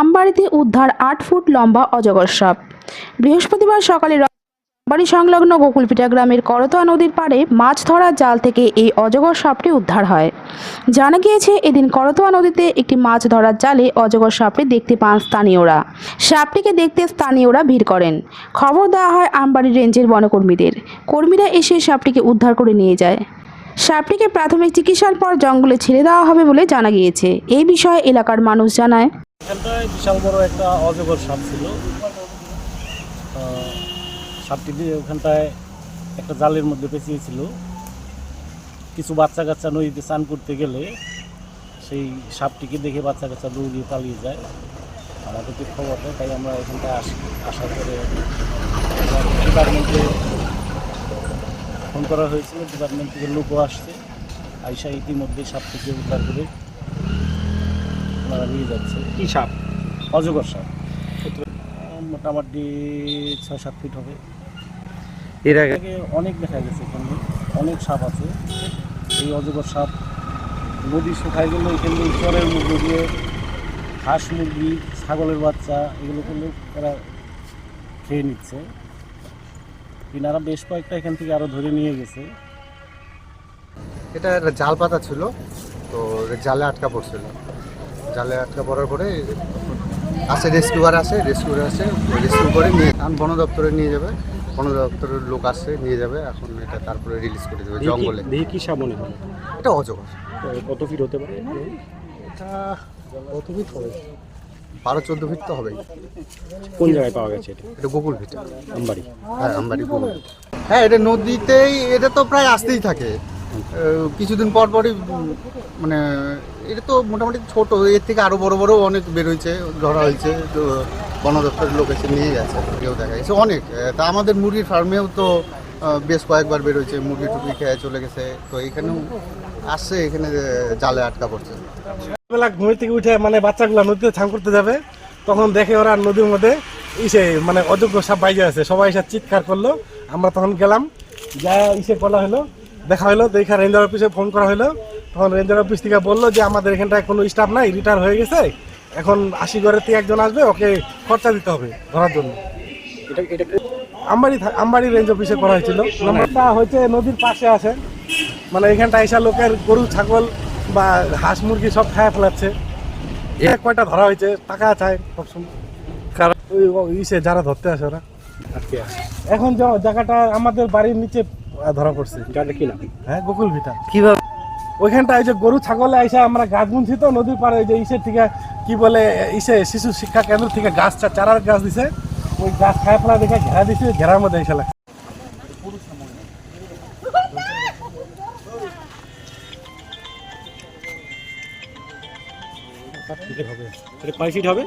আমবাড়িতে উদ্ধার আট ফুট লম্বা অজগর সাপ। বৃহস্পতিবার সকালে আমবাড়ি সংলগ্ন গোকুলপিটা গ্রামের করতোয়া নদীর পাড়ে মাছ ধরার জাল থেকে এই অজগর সাপটি উদ্ধার হয়। জানা গিয়েছে, এদিন করতোয়া নদীতে একটি মাছ ধরার জালে অজগর সাপটি দেখতে পান স্থানীয়রা। সাপটিকে দেখতে স্থানীয়রা ভিড় করেন। খবর দেওয়া হয় আমবাড়ি রেঞ্জের বনকর্মীদের। কর্মীরা এসে সাপটিকে উদ্ধার করে নিয়ে যায়। সাপটিকে প্রাথমিক চিকিৎসার পর জঙ্গলে ছেড়ে দেওয়া হবে বলে জানা গিয়েছে। এই বিষয়ে এলাকার মানুষ জানায় এখানটায় বিশাল বড় একটা অজগর সাপ ছিল। সাপটি দিয়ে ওখানটায় একটা জালের মধ্যে পেঁচিয়েছিল কিছু বাচ্চা কাচ্চা নদীতে স্নান করতে গেলে সেই সাপটিকে দেখে বাচ্চা কাচ্চা দৌড়িয়ে পালিয়ে যায়। আমাদেরকে খবর দেয়, তাই আমরা এখানটায় আসি, আসার পরে ডিপার্টমেন্টে ফোন করা হয়েছিল। ডিপার্টমেন্ট থেকে লোকও আসছে। আইসা ইতিমধ্যে সাপটিকে উদ্ধার করে ওনারা নিয়ে যাচ্ছে কি সাপ? অজগর সাপ। মোটামুটি ছয় সাত ফিট হবে। এর আগে অনেক দেখা গেছে এখানে। অনেক সাপ আছে। এই অজগর সাপ নদী শুকায় গেলে এখানে চরের মধ্যে দিয়ে হাঁস মুরগি ছাগলের বাচ্চা এগুলো কিন্তু তারা খেয়ে নিচ্ছে। কিনারা বেশ কয়েকটা এখান থেকে আরও ধরে নিয়ে গেছে। এটা একটা জাল পাতা ছিল তো জালে আটকা পড়ছিল। জালে আটকা পড়ার পরে আসে রেস্কিউয়ার আসে রেস্কিউয়ার আসে রেস্কিউ করে নিয়ে এখন বন দপ্তরে নিয়ে যাবে। বন দপ্তরের লোক আসছে নিয়ে যাবে। এখন এটা তারপরে রিলিজ করে দেবে জঙ্গলে। দেখি কি সাপ মনে হয় এটা অজগর। কত ফিট হতে পারে? এটা কত ফিট হবে? বারো চোদ্দ ফিট তো হবেই। কোন জায়গায় পাওয়া গেছে এটা? এটা গোকুল ভিটা। আমবাড়ি। হ্যাঁ আমবাড়ি গোকুল হ্যাঁ এটা নদীতেই এটা তো প্রায় আসতেই থাকে। কিছুদিন পর পরই মানে এটা তো মোটামুটি ছোট, এর থেকে আরও বড় বড় অনেক বেরোইছে ধরা হয়েছে, তো বন দপ্তরের লোক এসে নিয়ে গেছে, কেউ দেখা গেছে অনেক তা আমাদের মুরগির ফার্মেও তো বেশ কয়েকবার বেরোইছে মুরগি টুরগি খেয়ে চলে গেছে, তো এখানেও আসছে, এখানে জালে আটকা পড়ছে। বেলা ঘুম থেকে উঠে মানে বাচ্চাগুলো নদীতে স্নান করতে যাবে, তখন দেখে ওরা নদীর মধ্যে ইসে মানে অযোগ্য সাপ বাইজে আছে। সবাই এসে চিৎকার করল, আমরা তখন গেলাম, যা ইসে বলা হলো দেখা হলো দেখা রেঞ্জার অফিসে ফোন করা হলো তখন রেঞ্জার অফিস থেকে বলল যে আমাদের এখানটায় কোনো স্টাফ নাই রিটায়ার হয়ে গেছে। এখন আশি ঘরের থেকে একজন আসবে ওকে খরচা দিতে হবে ধরার জন্য। আমবাড়ি আমবাড়ি রেঞ্জ অফিসে করা হয়েছিল। নাম্বারটা হচ্ছে নদীর পাশে আছে। মানে এখানটা এসা লোকের গরু ছাগল বা হাঁস মুরগি সব খায় ফেলাচ্ছে। এক কয়টা ধরা হয়েছে টাকা চায় সবসময় কারা- ওই ওই ইসে যারা ধরতে আসে ওরা। এখন যে জায়গাটা আমাদের বাড়ির নিচে ধরা পড়ছে। যাটা কি নাম হ্যাঁ গোকুল ভিটা। কীভাবে? ওইখানটা ওই যে গরু ছাগলে আইসা আমরা গাছ বুনছি তো নদীর পাড়ে ওই যে ইসের থেকে কি বলে ইসে শিশু শিক্ষা কেন্দ্র থেকে গাছ চারার গাছ দিছে। ওই গাছ খায় ফেলা দেখে ঘেরা দিছে ঘেরার মধ্যে এসে লাগছে কয় ফিট হবে?